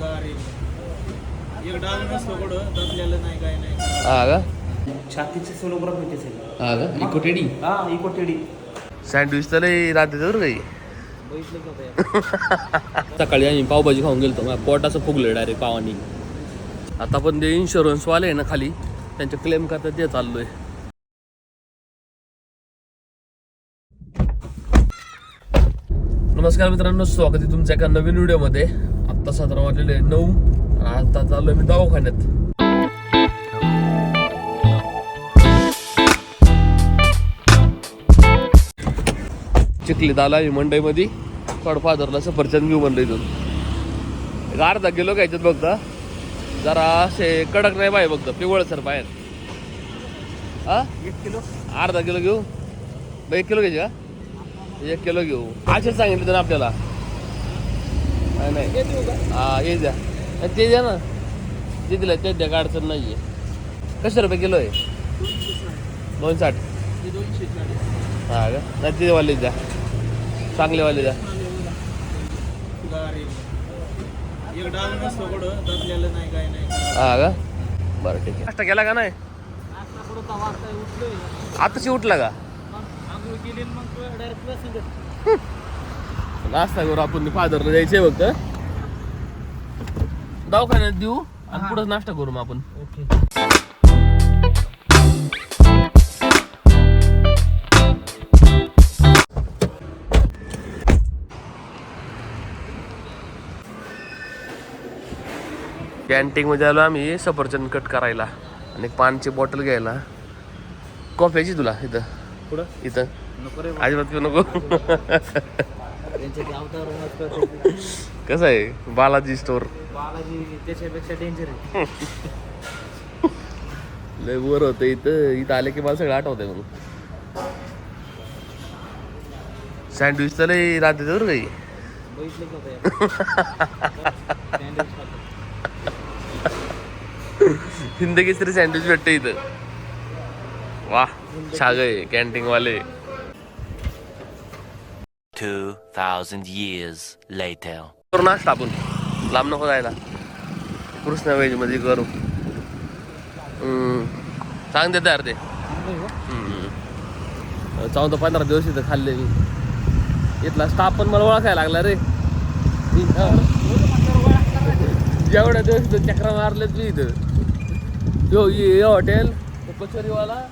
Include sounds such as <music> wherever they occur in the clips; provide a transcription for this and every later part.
गाडी एक डाग नसतो कुठं दबलेलं नाही काय नाही. हा का? छातीची सोनोग्राफी होते हा का? इकोटेडी हा इको टेडी. सँडविच तर लई राहते बरं काही. बघितलं का सकाळी आम्ही पावभाजी खाऊन गेलो माझ्या पोट असं फुगलं डायरेक्ट पावानी. आता पण ते इन्शुरन्सवाले आहे ना खाली. त्यांचे क्लेम करतात ते चाललोय. नमस्कार मित्रांनो स्वागत आहे तुमच्या एका नवीन व्हिडिओमध्ये आत्ता साधारण वाजलेले आहे नऊ. आणि आता चाललोय मी दवाखान्यात. चिखलीत आला मी मंडईमध्ये. थोडं फादरला सफरचंद घेऊ म्हणलं इथून. अर्धा किलो घ्यायच्यात फक्त. जरा असे कडक नाही पाहिजे फक्त पिवळ सर बाहेर. हा? एक किलो. अर्धा किलो घेऊ. एक किलो घ्यायचे का? एक किलो घेऊ. असेच सांगितलं तर आपल्याला. नाही, हा ये द्या. ते द्या ना. ते दिलं ते द्या काय अडचण नाही आहे कशे रुपये किलो आहे? दोन साठ हे हा का? नाही ते वाले द्या. चांगले वाले द्या. हा का? बरं ठीक आहे. नाश्ता केला का नाही? आताशी उठला का? नाश्ता करू आपण फादरला जायचंय फक्त. दवाखान्यात देऊ आणि पुढे नाश्ता करू मग आपण. कॅन्टीन मध्ये आलो आम्ही सफरचंद कट करायला आणि पानची बॉटल घ्यायला. कॉफीची तुला इथं? पुढं इथं. अजिबात पिऊ नको. <laughs> कसं आहे? बालाजी स्टोर बालाजी त्याच्यापेक्षा डेंजर आहे. लय वर होतं इथं. इथं आले की मला सगळं आठवतंय मग सँडविच तर लय राहते बरं काही हिंदकेसरी सँडविच भेटतं इथं. वा छाग आहे कॅन्टीन वाले. 2,000 years later. नाश्ता आपण लांब नको जायला. कृष्णा वेजमध्ये करू. सांग देत यार ते चौदा पंधरा दिवस इथं खाल्ले मी. इथला स्टाफ पण मला ओळखायला लागला रे. जेवढ्या दिवस इथं चक्रा मारलेत मी इथं. यो ये हॉटेल कचोरीवाला.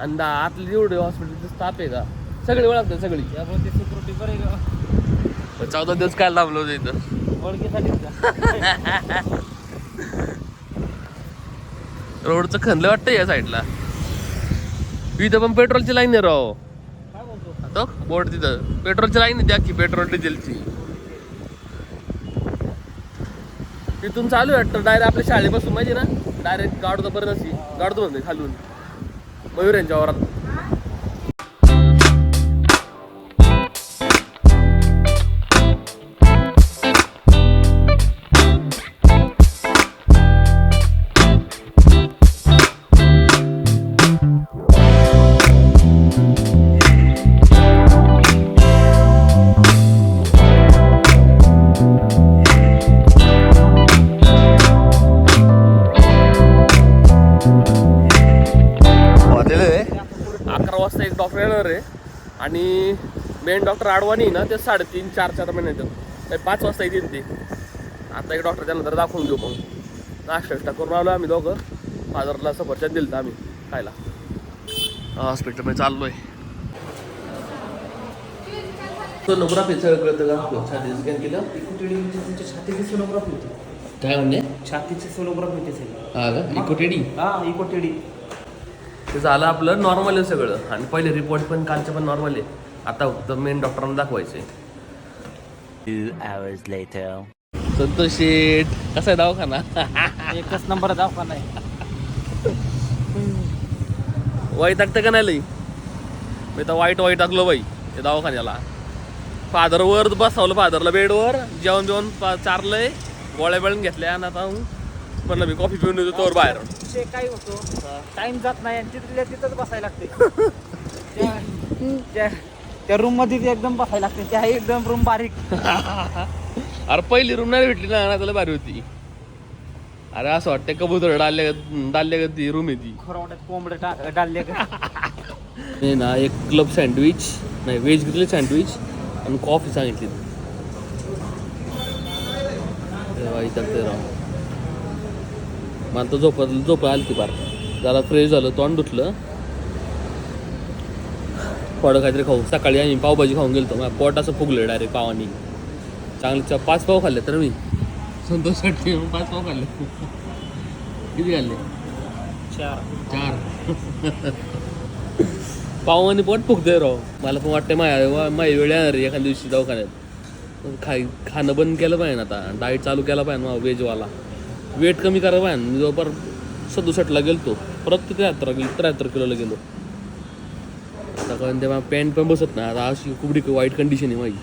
आणि आतले जेवढे हॉस्पिटलचे स्टाफ आहे का? सगळे ओळखतात सगळी. त्यामुळे ते सिक्युरिटी बरं आहे पण चौदा दिवस काय लांबलो होतो इथं? का ओळखीसाठी <laughs> रोडचं खणलं वाटतं या साईडला. इथं पण पेट्रोलची लाईन आहे राव. काय बोलतो? तो बोर्ड तिथं. पेट्रोलची लाईन आहे त्या की पेट्रोल डिझेलची. तिथून चालू आहे वाटतं. डायरेक्ट आपल्या शाळेपासून माहिती ना? डायरेक्ट गाडतो पर्यंत अशी. गाडतो म्हणते खालून. मयूर यांच्या वरात. आणि मेन डॉक्टर आडवाणी ना ते साडेतीन चारच्या दरम्यान येतात. ते पाच वाजता येतील ते. आता एक डॉक्टर त्यानंतर दाखवून घेऊ मग. नाश्ता विष्टा करून आलो आम्ही दोघं. फादरला सफरचंद दिलं आम्ही खायला. हॉस्पिटलमध्ये चाललोय. सोनोग्राफी सगळं कळतं का? छाती स्कॅन केलं. त्यांच्या छातीची सोनोग्राफी होती. काय म्हणणे छातीची सोनोग्राफी होती हा का? इकोटेडी? हा इको टेडी ते झालं आपलं नॉर्मल आहे सगळं. आणि पहिले रिपोर्ट पण कालचे पण नॉर्मल आहे. आता फक्त मेन डॉक्टरांना दाखवायचे. Two hours later. संतोष शेठ कसा आहे दवाखाना? एकच नंबर दवाखाना आहे. वाईट टाकतं का नाही लई? मी तर वाईट वाईट टाकलो बाई ते दवाखान्याला. फादर वर बसवलं फादरला बेडवर जेवण जेवण चारलंय. गोळ्या बेळून घेतल्या आणि आता म्हणलं मी कॉफी पिऊन येतो तोवर बाहेर. ते काय होतो टाइम जात नाही आणि तिथल्या तिथंच बसायला लागते. <laughs> त्या- त्या रूममध्ये ते एकदम बसायला लागते. त्या एकदम रूम बारीक. <laughs> अरे पहिली रूम नाही भेटली ना त्याला भारी होती. अरे असं वाटतं कबूतर डालले डालले ती रूम आहे ती. खोरावट्यात कोंबडे टाक डालले का <laughs> ना एक क्लब सँडविच नाही व्हेज ग्रिल सँडविच आणि कॉफी सांगितली. ते राव. मला तर झोप झोप आली ती पार जरा फ्रेश झालं तोंड धुतलं थोडं काहीतरी खाऊ. सकाळी आम्ही पावभाजी खाऊन गेलतो. माझं पोट असं फुगलं डायरेक्ट पावानी. चांगले चा- पाच पाव खाल्ले तर मी. संतोषसाठी पाच पाव खाल्ले. किती खाल्ले? चार. चार. पावाने पोट फुगतंय राव. मला पण वाटतं माझ्या माझी वेळ येणार आहे एखाद्या दिवशी दवाखान्यात. खाय खाणं बंद केलं पाहिजे ना आता. डाएट चालू केला पाहिजे ना व्हेजवाला वेट कमी करावं आहे मी जवळपार सदुसष्टला गेलतो. परत ते त्र्याहत्तर गेलो त्र्याहत्तर किलोला गेलो. आता कारण तेव्हा पॅन्ट पण बसत नाही. आता अशी खूप वाईट कंडिशन आहे माझी.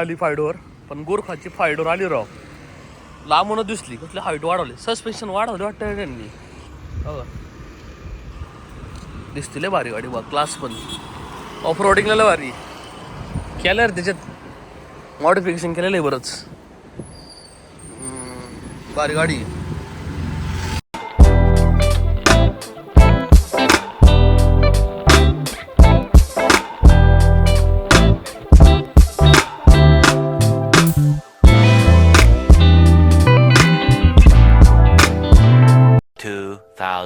आली फायडोर पण गोरखाची फायडोर आली राव. लांबून दिसली कुठली हाईट वाढवली. सस्पेन्शन वाढवले वाटतं त्यांनी. दिसतील भारी गाडी बघ क्लास पण. ऑफ रोडिंगला भारी. केलं रे त्याच्यात. मॉडिफिकेशन केलेलं आहे बरंच. भारी गाडी.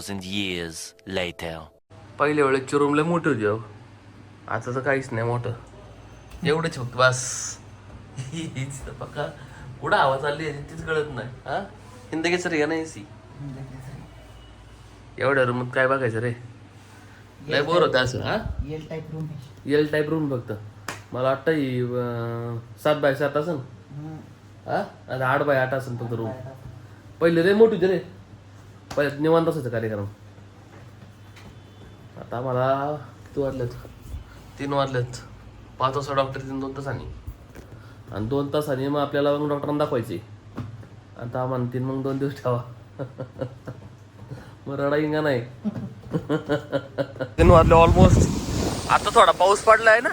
Thousand years later. पहिल्या वेळेची रूम लय मोठी होती अहो. आता तर काहीच नाही मोठं. एवढंच फक्त बस. हीच तर पक्का कुठं हवा चालली आहे तीच कळत नाही. हा? हिंदगीच रे नाही सी? एवढ्या रूमात काय बघायचं रे? लय बोर होतं असं हा? L type room L type room फक्त. मला वाटतं ही अं, सात बाय सात असन. हा? आता आठ बाय आठ असन फक्त रूम पहिले रे मोठी होती रे. पहिले निवांत असायचा कार्यक्रम. आता मला किती वाजलेत? तीन वाजलेत. पाच वाजता डॉक्टर तीन दोन तासांनी. आणि दोन तासांनी मग आपल्याला मग डॉक्टरांना दाखवायचे. आता म्हणतील मग दोन दिवस ठेवा. मग रडाईंगा नाही? तीन वाजले ऑलमोस्ट आता थोडा पाऊस पडला आहे ना.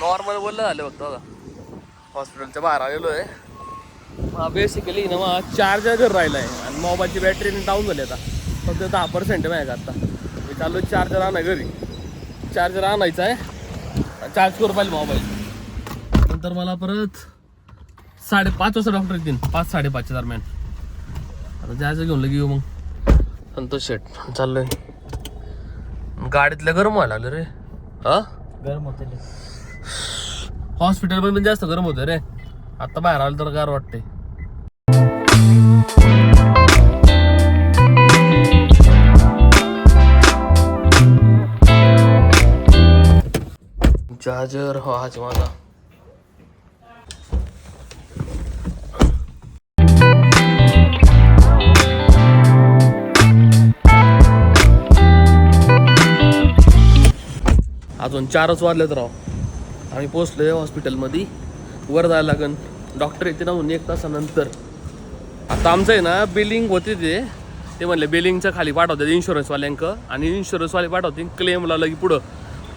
नॉर्मल बोललं झालं फक्त बघा. हॉस्पिटलच्या बाहेर आलेलो आहे. बेसिकली ना मग चार्जर घर राहिला आहे आणि मोबाईलची बॅटरी डाऊन झाली आता. फक्त दहा पर्सेंट आहे माझ्या आता. मी चाललो चार्जर आणा घरी. चार्जर आणायचा आहे. चार्ज करू पाहिजे मोबाईल नंतर मला परत साडेपाच वाजता डॉक्टर येतील. पाच साडेपाचच्या दरम्यान. आता जायचं घेऊन लगे येऊ मग. संतोष शेट चाललोय. गाडीतलं गरम व्हायला लागलं रे. हा? गरम होते हॉस्पिटल पण जास्त गरम होतं रे. आता बाहेर आलं तर गार वाटते चार्जर हो हाच माझा. अजून चारच वाजलेत राव. आम्ही पोचलोय हॉस्पिटलमध्ये वर जायला लागन. डॉक्टर येते ना म्हणून एक तासानंतर. आता आमचं आहे ना बिलिंग होते ते. ते म्हणले बिलिंगच्या खाली पाठवतात इन्शुरन्सवाल्यांक आणि इन्शुरन्सवाले पाठवते क्लेमला लगी पुढं.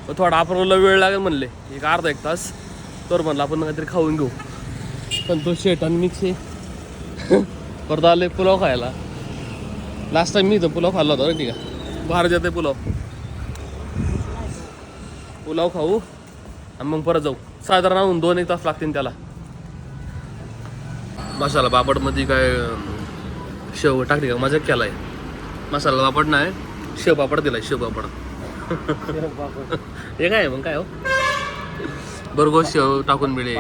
मग थोडा अप्रूवलला वेळ लागेल म्हणले. एक अर्धा एक तास. तर म्हणलं आपण काहीतरी खाऊन घेऊ. पण तो शेट आणि मिक्स आहे. <laughs> परत आले पुलाव खायला. लास्ट टाइम मी इथं पुलाव खाल्ला होता ठीक आहे बाहेर जाते पुलाव. पुलाव खाऊ आणि मग परत जाऊ. साधारण दोन एक तास लागतील त्याला. मसाला पापडमध्ये काय शेव टाकली का? मजा केलाय. मसाला पापड नाही शेव पापड दिलाय शेव पापड <laughs> हे काय आहे मग काय हो? बरोबर शेव टाकून मिळेल.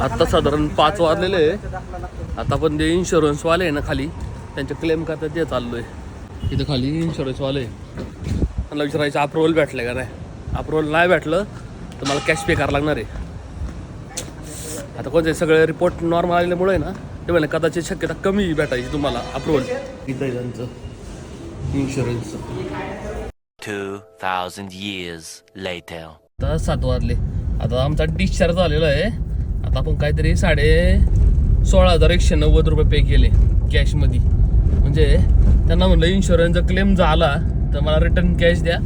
पापड जे खाणार ते आता साधारण पाच वाजलेले आहे. आता पण ते इन्शुरन्सवाले आहे ना खाली त्यांचे क्लेम करतात ते चाललोय. इथं खाली इन्शुरन्सवाले आहे. मला विचारायचं अप्रुव्हल भेटलं का नाही? अप्रुव्हल नाही भेटलं तर मला कॅश पे करावं लागणार आहे. आता कोणते सगळे रिपोर्ट नॉर्मल आलेल्यामुळे ना ते म्हणले कदाचित शक्यता कमी भेटायची तुम्हाला अप्रुव्हल इथं आहे त्यांचं इन्शुरन्सचं 2,000 years later. आता सात वाजले. आता आमचा डिस्चार्ज झालेला आहे. आता आपण काहीतरी साडे सोळा हजार एकशे नव्वद रुपये पे केले कॅशमध्ये म्हणजे त्यांना म्हणलं इन्शुरन्सचा क्लेम झाला तर मला रिटर्न कॅश द्या.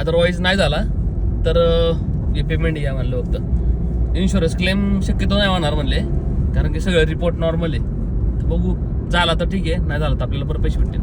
अदरवाईज नाही झाला तर हे पेमेंट घ्या म्हणलं फक्त. इन्शुरन्स क्लेम शक्यतो नाही होणार म्हणले कारण की सगळे रिपोर्ट नॉर्मल आहे. तर बघू झाला तर ठीक आहे नाही झाला तर आपल्याला बरं पैसे भेटतील.